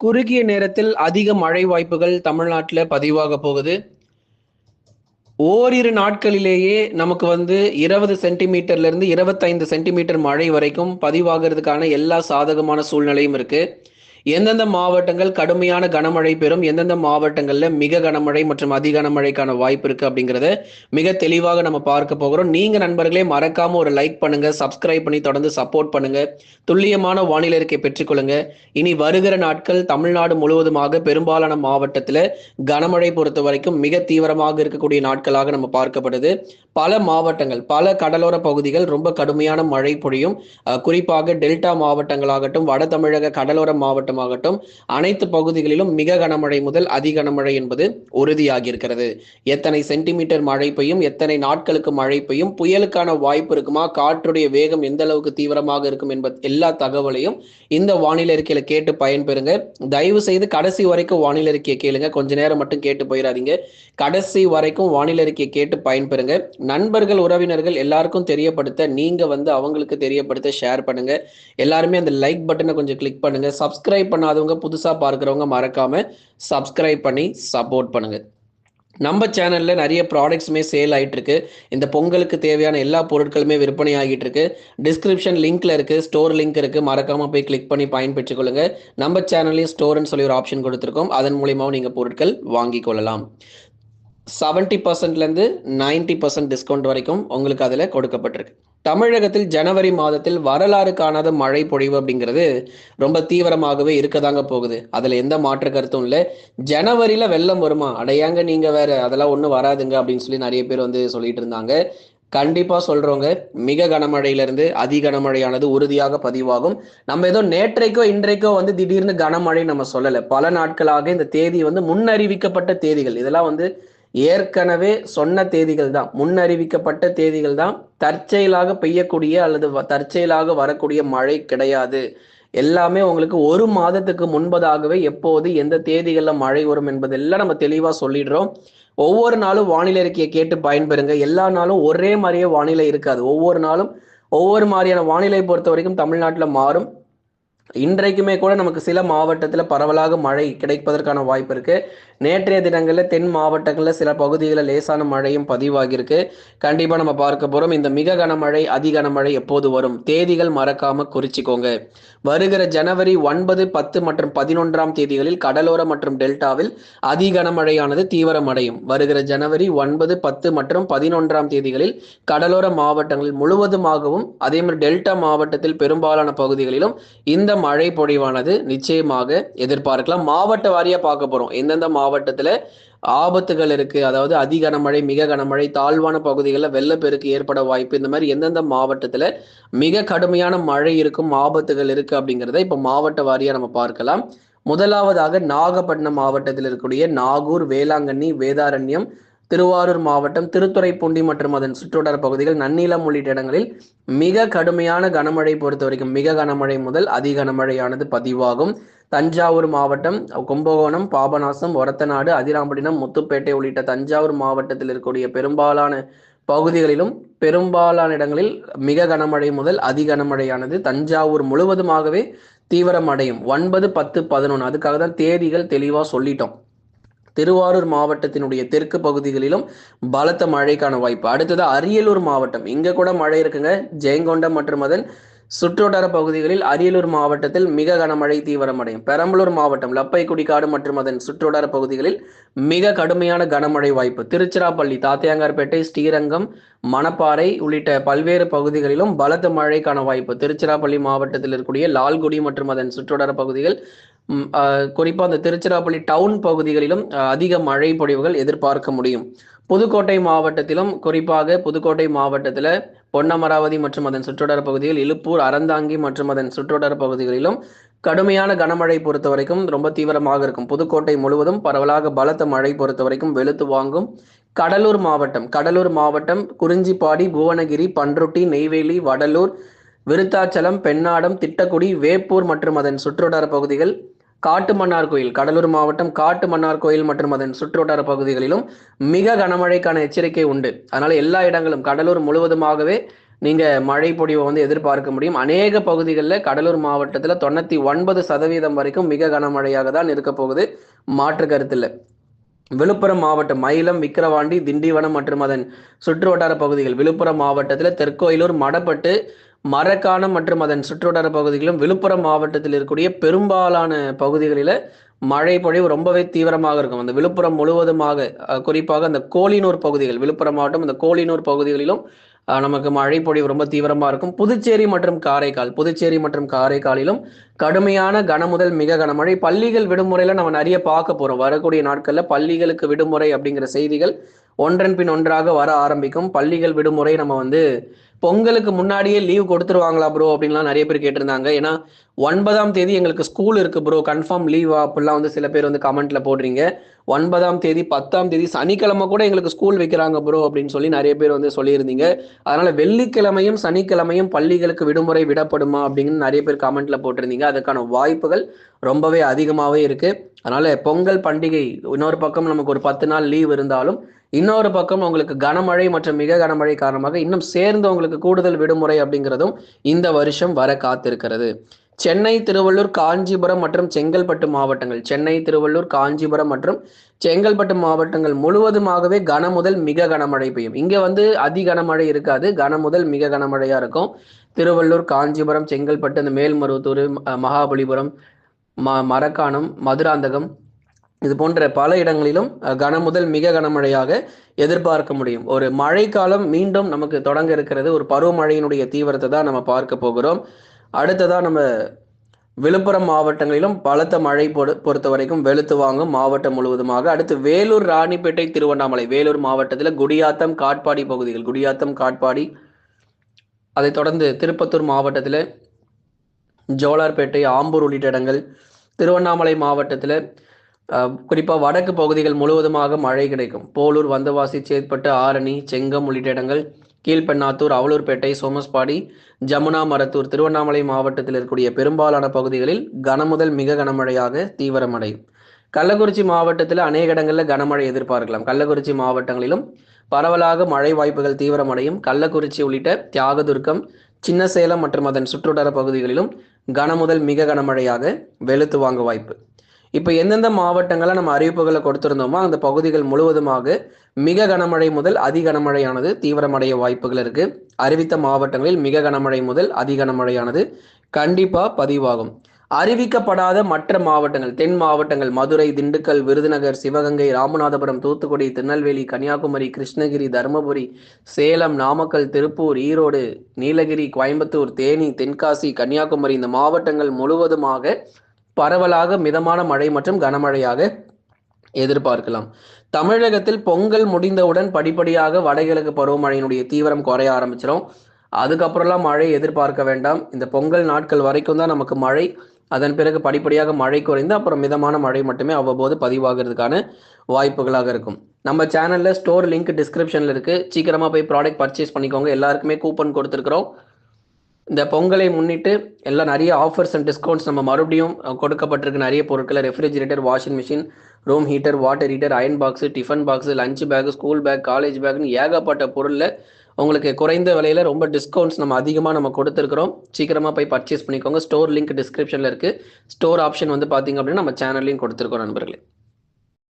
குறுகிய நேரத்தில் அதிக மழை வாய்ப்புகள் தமிழ்நாட்டில் பதிவாக போகுது. ஓரிரு நாட்களிலேயே நமக்கு வந்து இருபது சென்டிமீட்டர்லேருந்து இருபத்தைந்து சென்டிமீட்டர் மழை வரைக்கும் பதிவாகிறதுக்கான எல்லா சாதகமான சூழ்நிலையும் இருக்குது எந்தெந்த மாவட்டங்கள் கடுமையான கனமழை பெறும் எந்தெந்த மாவட்டங்கள்ல மிக கனமழை மற்றும் அதி கனமழைக்கான வாய்ப்பு இருக்கு அப்படிங்கறத மிக தெளிவாக நம்ம பார்க்க போகிறோம். நீங்க நண்பர்களே மறக்காம ஒரு லைக் பண்ணுங்க சப்ஸ்கிரைப் பண்ணி தொடர்ந்து சப்போர்ட் பண்ணுங்க. துல்லியமான வானிலை இருக்கை பெற்றுக்கொள்ளுங்க இனி வருகிற நாட்கள் தமிழ்நாடு முழுவதுமாக பெரும்பாலான மாவட்டத்துல கனமழை பொறுத்த வரைக்கும் மிக தீவிரமாக இருக்கக்கூடிய நாட்களாக நம்ம பார்க்கப்படுது. பல மாவட்டங்கள் பல கடலோர பகுதிகள் ரொம்ப கடுமையான மழை பொழியும். குறிப்பாக டெல்டா மாவட்டங்களாகட்டும் வட தமிழக கடலோர மாவட்டமாகட்டும் அனைத்து பகுதிகளிலும் மிக கனமழை முதல் அதி கனமழை என்பது உறுதியாகி இருக்கிறது எத்தனை சென்டிமீட்டர் மழை பெய்யும் எத்தனை நாட்களுக்கு மழை பெய்யும் புயலுக்கான வாய்ப்பு இருக்குமா காற்றுடைய வேகம் எந்த அளவுக்கு தீவிரமாக இருக்கும் என்பது எல்லா தகவலையும் இந்த வானிலை அறிக்கையில கேட்டு பயன்பெறுங்க. தயவு செய்து கடைசி வரைக்கும் வானிலை அறிக்கையை கேளுங்க. கொஞ்ச நேரம் மட்டும் கேட்டு போயிடாதீங்க. கடைசி வரைக்கும் வானிலை அறிக்கையை கேட்டு பயன்பெறுங்க. நண்பர்கள் உறவினர்கள் எல்லாருக்கும் தெரியப்படுத்த நீங்க வந்து அவங்களுக்கு தெரியப்படுத்த ஷேர் பண்ணுங்க. எல்லாருமே அந்த லைக் பட்டனை கொஞ்சம் கிளிக் பண்ணுங்க. சப்ஸ்கிரைப் பண்ணாதவங்க புதுசாக பார்க்குறவங்க மறக்காமல் சப்ஸ்கிரைப் பண்ணி சப்போர்ட் பண்ணுங்கள் நம்ம சேனலில் நிறைய ப்ராடக்ட்ஸுமே சேல் ஆகிட்டுருக்கு இந்த பொங்கலுக்கு தேவையான எல்லா பொருட்களுமே விற்பனை ஆகிட்டு இருக்கு டிஸ்கிரிப்ஷன் லிங்க்ல இருக்குது ஸ்டோர் லிங்க் இருக்குது மறக்காமல் போய் கிளிக் பண்ணி பயன்பெற்றுக் கொள்ளுங்கள் நம்ம சேனல்லையும் ஸ்டோர்னு சொல்லி ஒரு ஆப்ஷன் கொடுத்துருக்கோம். அதன் மூலியமாகவும் நீங்கள் பொருட்கள் வாங்கி கொள்ளலாம். செவன்டி பர்சன்ட்லேருந்து நைன்டி பர்சன்ட் டிஸ்கவுண்ட் வரைக்கும் உங்களுக்கு அதில் கொடுக்கப்பட்டிருக்கு. தமிழகத்தில் ஜனவரி மாதத்தில் வரலாறு காணாத மழை பொழிவு அப்படிங்கிறது ரொம்ப தீவிரமாகவே இருக்கதாங்க போகுது. அதில் எந்த மாற்று கருத்தும் இல்லை. ஜனவரியில் வெள்ளம் வருமா? அடையாங்க நீங்கள் வேற அதெல்லாம் ஒன்றும் வராதுங்க அப்படின்னு சொல்லி நிறைய பேர் வந்து சொல்லிட்டு இருந்தாங்க. கண்டிப்பாக சொல்கிறவங்க மிக கனமழையிலிருந்து அதி கனமழையானது உறுதியாக பதிவாகும். நம்ம ஏதோ நேற்றைக்கோ இன்றைக்கோ வந்து திடீர்னு கனமழை நம்ம சொல்லலை. பல நாட்களாக இந்த தேதி வந்து முன்னறிவிக்கப்பட்ட தேதிகள். இதெல்லாம் வந்து ஏற்கனவே சொன்ன தேதிகள் தான் முன்னறிவிக்கப்பட்ட தேதிகள் தான் தற்செயலாக பெய்யக்கூடிய அல்லது வ- தற்செயலாக வரக்கூடிய மழை கிடையாது. எல்லாமே உங்களுக்கு ஒரு மாதத்துக்கு முன்பதாகவே எப்போது எந்த தேதிகளில் மழை வரும் என்பதெல்லாம் நம்ம தெளிவாக சொல்லிடுறோம். ஒவ்வொரு நாளும் வானிலை அறிக்கையை கேட்டு பயன்பெறுங்க. எல்லா நாளும் ஒரே மாதிரியே வானிலை இருக்காது. ஒவ்வொரு நாளும் ஒவ்வொரு மாதிரியான வானிலை பொறுத்த வரைக்கும் தமிழ்நாட்டில் மாறும். இன்றைக்குமே கூட நமக்கு சில மாவட்டத்தில் பரவலாக மழை கிடைப்பதற்கான வாய்ப்பு இருக்கு. நேற்றைய தினங்களில் தென் மாவட்டங்களில் சில பகுதிகளில் லேசான மழையும் பதிவாகியிருக்கு. கண்டிப்பாக நம்ம பார்க்க போகிறோம் இந்த மிக கனமழை அதி கனமழை எப்போது வரும்? தேதிகள் மறக்காம குறிச்சிக்கோங்க. வருகிற ஜனவரி ஒன்பது பத்து மற்றும் பதினொன்றாம் தேதிகளில் கடலோர மற்றும் டெல்டாவில் அதி கனமழையானது தீவிரமடையும். வருகிற ஜனவரி ஒன்பது பத்து மற்றும் பதினொன்றாம் தேதிகளில் கடலோர மாவட்டங்களில் முழுவதுமாகவும் அதே மாதிரி டெல்டா மாவட்டத்தில் பெரும்பாலான பகுதிகளிலும் இந்த மழை பொழிவானது நிச்சயமாக எதிர்பார்க்கலாம். மாவட்ட வாரியா பார்க்க போறோம். எந்தெந்த மாவட்டத்துல ஆபத்துகள் இருக்கு? அதாவது அதி கனமழை மிக கனமழை தாழ்வான பகுதிகளில் வெள்ளப்பெருக்கு ஏற்பட வாய்ப்பு இந்த மாதிரி எந்தெந்த மாவட்டத்துல மிக கடுமையான மழை இருக்கும் ஆபத்துகள் இருக்கு அப்படிங்கிறத இப்ப மாவட்ட வாரியா நம்ம பார்க்கலாம். முதலாவதாக நாகப்பட்டினம் மாவட்டத்தில் இருக்கக்கூடிய நாகூர் வேளாங்கண்ணி வேதாரண்யம் திருவாரூர் மாவட்டம் திருத்துறைப்பூண்டி மற்றும் அதன் சுற்றுவட்டார பகுதிகள் நன்னிலம் உள்ளிட்ட இடங்களில் மிக கடுமையான கனமழை பொறுத்த வரைக்கும் மிக கனமழை முதல் அதி கனமழையானது பதிவாகும். தஞ்சாவூர் மாவட்டம் கும்பகோணம் பாபநாசம் ஒரத்தநாடு அதிராம்பட்டினம் முத்துப்பேட்டை உள்ளிட்ட தஞ்சாவூர் மாவட்டத்தில் இருக்கக்கூடிய பெரும்பாலான பகுதிகளிலும் பெரும்பாலான இடங்களில் மிக கனமழை முதல் அதி கனமழையானது தஞ்சாவூர் முழுவதுமாகவே தீவிரமடையும். ஒன்பது பத்து பதினொன்று அதுக்காக தான் தேதிகள் தெளிவாக சொல்லிட்டோம். திருவாரூர் மாவட்டத்தினுடைய தெற்கு பகுதிகளிலும் பலத்த மழைக்கான வாய்ப்பு. அடுத்தது அரியலூர் மாவட்டம். இங்க கூட மழை இருக்குங்க. ஜெயங்கொண்டம் மற்றும் அதன் சுற்றுவட்டார பகுதிகளில் அரியலூர் மாவட்டத்தில் மிக கனமழை தீவிரமடையும். பெரம்பலூர் மாவட்டம் லப்பைக்குடிக்காடு மற்றும் அதன் சுற்றுவட்டார பகுதிகளில் மிக கடுமையான கனமழை வாய்ப்பு. திருச்சிராப்பள்ளி தாத்தியாங்கார்பேட்டை ஸ்ரீரங்கம் மணப்பாறை உள்ளிட்ட பல்வேறு பகுதிகளிலும் பலத்த மழைக்கான வாய்ப்பு. திருச்சிராப்பள்ளி மாவட்டத்தில் இருக்கக்கூடிய லால்குடி மற்றும் அதன் சுற்றுவட்டார பகுதிகள் குறிப்பாக அந்த திருச்சிராப்பள்ளி டவுன் பகுதிகளிலும் அதிக மழை பொழிவுகள் எதிர்பார்க்க முடியும். புதுக்கோட்டை மாவட்டத்திலும் குறிப்பாக புதுக்கோட்டை மாவட்டத்தில் பொன்னமராவதி மற்றும் அதன் சுற்றுவட்டார பகுதிகள் இழுப்பூர் அறந்தாங்கி மற்றும் அதன் சுற்றுவட்டார பகுதிகளிலும் கடுமையான கனமழை பொறுத்த வரைக்கும் ரொம்ப தீவிரமாக இருக்கும். புதுக்கோட்டை முழுவதும் பரவலாக பலத்த மழை பொறுத்த வரைக்கும் வெளுத்து வாங்கும் கடலூர் மாவட்டம். கடலூர் மாவட்டம் குறிஞ்சிப்பாடி புவனகிரி பன்ருட்டி நெய்வேலி வடலூர் விருத்தாச்சலம் பெண்ணாடம் திட்டக்குடி வேப்பூர் மற்றும் அதன் சுற்றுவட்டார பகுதிகள் காட்டு மன்னார் கோயில் கடலூர் மாவட்டம் காட்டுமன்னார் கோயில் மற்றும் அதன் சுற்றுவட்டார பகுதிகளிலும் மிக கனமழைக்கான எச்சரிக்கை உண்டு. அதனால எல்லா இடங்களும் கடலூர் முழுவதுமாகவே நீங்கள் மழை பொழிவை வந்து எதிர்பார்க்க முடியும். அநேக பகுதிகளில் கடலூர் மாவட்டத்தில் தொண்ணூற்றி ஒன்பது சதவீதம் வரைக்கும் மிக கனமழையாக தான் இருக்க போகுது. மாற்று கருத்தில் விழுப்புரம் மாவட்டம் மயிலம் விக்கிரவாண்டி திண்டிவனம் மற்றும் அதன் சுற்றுவட்டார பகுதிகள் விழுப்புரம் மாவட்டத்தில் தெற்கோயிலூர் மடப்பட்டு மரக்காணம் மற்றும் அதன் சுற்றுவட்டார பகுதிகளிலும் விழுப்புரம் மாவட்டத்தில் இருக்கக்கூடிய பெரும்பாலான பகுதிகளில் மழை பொழிவு ரொம்பவே தீவிரமாக இருக்கும். அந்த விழுப்புரம் முழுவதுமாக குறிப்பாக அந்த கோலினூர் பகுதிகள் விழுப்புரம் மாவட்டம் அந்த கோலினூர் பகுதிகளிலும் நமக்கு மழை பொழிவு ரொம்ப தீவிரமாக இருக்கும். புதுச்சேரி மற்றும் காரைக்கால் புதுச்சேரி மற்றும் காரைக்காலிலும் கடுமையான கனமுதல் மிக கனமழை பள்ளிகள் விடுமுறையில் நம்ம நிறைய பார்க்க போகிறோம் வரக்கூடிய நாட்களில் பள்ளிகளுக்கு விடுமுறை அப்படிங்கிற செய்திகள் ஒன்றன் பின் ஒன்றாக வர ஆரம்பிக்கும். பள்ளிகள் விடுமுறை நம்ம வந்து பொங்கலுக்கு முன்னாடியே லீவ் கொடுத்துருவாங்களா ப்ரோ அப்படின்லாம் நிறைய பேர் கேட்டிருந்தாங்க. ஏன்னா ஒன்பதாம் தேதி எங்களுக்கு ஸ்கூல் இருக்கு ப்ரோ கன்ஃபார்ம் லீவா அப்படிலாம் வந்து சில பேர் வந்து கமெண்ட்ல போடுறீங்க. ஒன்பதாம் தேதி பத்தாம் தேதி சனிக்கிழமை கூட எங்களுக்கு ஸ்கூல் வைக்கிறாங்க ப்ரோ அப்படின்னு சொல்லி நிறைய பேர் வந்து சொல்லியிருந்தீங்க. அதனால வெள்ளிக்கிழமையும் சனிக்கிழமையும் பள்ளிகளுக்கு விடுமுறை விடப்படுமா? அப்படின்னு நிறைய பேர் கமெண்ட்ல போட்டிருந்தீங்க. அதுக்கான வாய்ப்புகள் ரொம்பவே அதிகமாகவே இருக்கு. அதனால பொங்கல் பண்டிகை இன்னொரு பக்கம் நமக்கு ஒரு பத்து நாள் லீவ் இருந்தாலும் இன்னொரு பக்கம் உங்களுக்கு கனமழை மற்றும் மிக கனமழை காரணமாக இன்னும் சேர்ந்து உங்களுக்கு கூடுதல் விடுமுறை அப்படிங்கிறதும் இந்த வருஷம் வர காத்திருக்கிறது. சென்னை திருவள்ளூர் காஞ்சிபுரம் மற்றும் செங்கல்பட்டு மாவட்டங்கள். சென்னை திருவள்ளூர் காஞ்சிபுரம் மற்றும் செங்கல்பட்டு மாவட்டங்கள் முழுவதுமாகவே கன முதல் மிக கனமழை பெய்யும். இங்க வந்து அதி கனமழை இருக்காது. கன முதல் மிக கனமழையா இருக்கும். திருவள்ளூர் காஞ்சிபுரம் செங்கல்பட்டு அந்த மேல்மருவத்தூர் மகாபலிபுரம் ம மரக்காணம் மதுராந்தகம் இது போன்ற பல இடங்களிலும் கன முதல் மிக கனமழையாக எதிர்பார்க்க முடியும். ஒரு மழைக்காலம் மீண்டும் நமக்கு தொடங்க இருக்கிறது. ஒரு பருவமழையினுடைய தீவிரத்தை தான் நம்ம பார்க்க போகிறோம். அடுத்ததாக நம்ம விழுப்புரம் மாவட்டங்களிலும் பலத்த மழை பொறுத்த வரைக்கும் வெளுத்து வாங்கும் மாவட்டம் முழுவதுமாக. அடுத்து வேலூர் ராணிப்பேட்டை திருவண்ணாமலை வேலூர் மாவட்டத்தில் குடியாத்தம் காட்பாடி பகுதிகள் குடியாத்தம் காட்பாடி அதைத் தொடர்ந்து திருப்பத்தூர் மாவட்டத்தில் ஜோலார்பேட்டை ஆம்பூர் உள்ளிட்ட இடங்கள் திருவண்ணாமலை மாவட்டத்தில் குறிப்பாக வடக்கு பகுதிகள் முழுவதுமாக மழை கிடைக்கும். போலூர் வந்தவாசி சேத்பட்டு ஆரணி செங்கம் உள்ளிட்ட இடங்கள் கீழ்பெண்ணாத்தூர் அவலூர்பேட்டை சோமஸ்பாடி ஜமுனா மரத்தூர் திருவண்ணாமலை மாவட்டத்தில் இருக்கக்கூடிய பெரும்பாலான பகுதிகளில் கனமுதல் மிக கனமழையாக தீவிரமடையும் கள்ளக்குறிச்சி மாவட்டத்தில் அநேக இடங்களில் கனமழை எதிர்பார்க்கலாம். கள்ளக்குறிச்சி மாவட்டங்களிலும் பரவலாக மழை வாய்ப்புகள் தீவிரமடையும். கள்ளக்குறிச்சி உள்ளிட்ட தியாகதுர்க்கம் சின்ன சேலம் மற்றும் அதன் சுற்றுவட்டார பகுதிகளிலும் கனமுதல் மிக கனமழையாக வெளுத்து வாங்க வாய்ப்பு. இப்போ எந்தெந்த மாவட்டங்களை நம்ம அறிவிப்புகளை கொடுத்திருந்தோமோ அந்த பகுதிகள் முழுவதுமாக மிக கனமழை முதல் அதி கனமழையானது தீவிரமடைய வாய்ப்புகள் இருக்கு. அறிவித்த மாவட்டங்களில் மிக கனமழை முதல் அதி கனமழையானது கண்டிப்பா பதிவாகும். அறிவிக்கப்படாத மற்ற மாவட்டங்கள் தென் மாவட்டங்கள் மதுரை திண்டுக்கல் விருதுநகர் சிவகங்கை ராமநாதபுரம் தூத்துக்குடி திருநெல்வேலி கன்னியாகுமரி கிருஷ்ணகிரி தருமபுரி சேலம் நாமக்கல் திருப்பூர் ஈரோடு நீலகிரி கோயம்புத்தூர் தேனி தென்காசி கன்னியாகுமரி இந்த மாவட்டங்கள் முழுவதுமாக பரவலாக மிதமான மழை மற்றும் கனமழையாக எதிர்பார்க்கலாம். தமிழகத்தில் பொங்கல் முடிந்தவுடன் படிப்படியாக வடகிழக்கு பருவமழையினுடைய தீவிரம் குறைய ஆரம்பிச்சிடும் அதுக்கப்புறம்லாம் மழை எதிர்பார்க்க வேண்டாம். இந்த பொங்கல் நாட்கள் வரைக்கும் தான் நமக்கு மழை. அதன் பிறகு படிப்படியாக மழை குறைந்து அப்புறம் மிதமான மழை மட்டுமே அவ்வப்போது பதிவாகிறதுக்கான வாய்ப்புகளாக இருக்கும். நம்ம சேனலில் ஸ்டோர் லிங்க் டிஸ்கிரிப்ஷனில் இருக்குது சீக்கிரமாக போய் ப்ராடக்ட் பர்ச்சேஸ் பண்ணிக்கோங்க. எல்லாருக்குமே கூப்பன் கொடுத்துருக்குறோம். இந்த பொங்கலை முன்னிட்டு எல்லாம் நிறைய ஆஃபர்ஸ் அண்ட் டிஸ்கவுண்ட்ஸ் நம்ம மறுபடியும் கொடுக்கப்பட்டிருக்கு. நிறைய பொருட்களை refrigerator washing machine room heater water heater iron box tiffin box lunch bag school bag college பேக்னு ஏகப்பட்ட பொருளில் உங்களுக்கு குறைந்த விலையில் ரொம்ப டிஸ்கவுண்ட்ஸ் நம்ம அதிகமாக நம்ம கொடுத்துருக்குறோம். சீக்கிரமாக போய் பர்ச்சேஸ் பண்ணிக்கோங்க. ஸ்டோர் லிங்க் டிஸ்கிரிப்ஷனில் இருக்குது ஸ்டோர் ஆப்ஷன் வந்து பார்த்தீங்க அப்படின்னா நம்ம சேனல்லையும் கொடுத்துருக்கோம் நண்பர்களே.